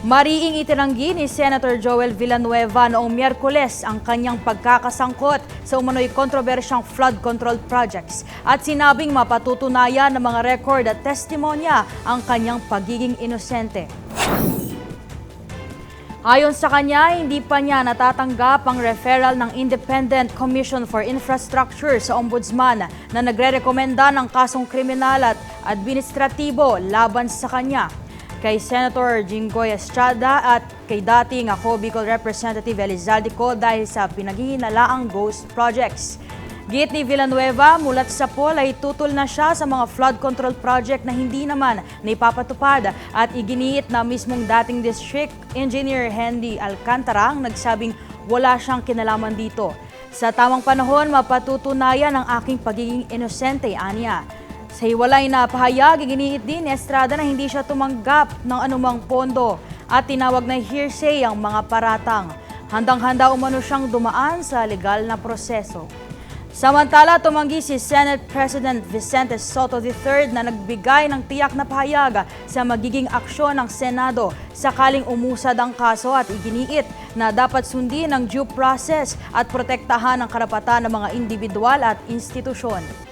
Mariing itinanggi ni Senator Joel Villanueva noong Miyerkules ang kanyang pagkakasangkot sa umano'y kontrobersyang flood control projects at sinabing mapatutunayan ng mga record at testimonya ang kanyang pagiging inosente. Ayon sa kanya, hindi pa niya natatanggap ang referral ng Independent Commission for Infrastructure sa Ombudsman na nagre-rekomenda ng kasong kriminal at administratibo laban sa kanya. Kay Senator Jinggoy Estrada at kay dating ako Bicol Representative Elizalde Co dahil sa pinaghihinalaang ghost projects. Git ni Villanueva, mulat sa poll ay tutol na siya sa mga flood control project na hindi naman naipapatupad at iginiit na mismong dating District Engineer Hendy Alcantara ang nagsabing wala siyang kinalaman dito. Sa tamang panahon, mapatutunayan ang aking pagiging inosente, aniya. Sa hiwalay na pahayag, iginiit din ni Estrada na hindi siya tumanggap ng anumang pondo at tinawag na hearsay ang mga paratang. Handang-handa umano siyang dumaan sa legal na proseso. Samantala, tumanggi si Senate President Vicente Soto III na nagbigay ng tiyak na pahayag sa magiging aksyon ng Senado sakaling umusad ang kaso at iginiit na dapat sundin ang due process at protektahan ang karapatan ng mga individual at institusyon.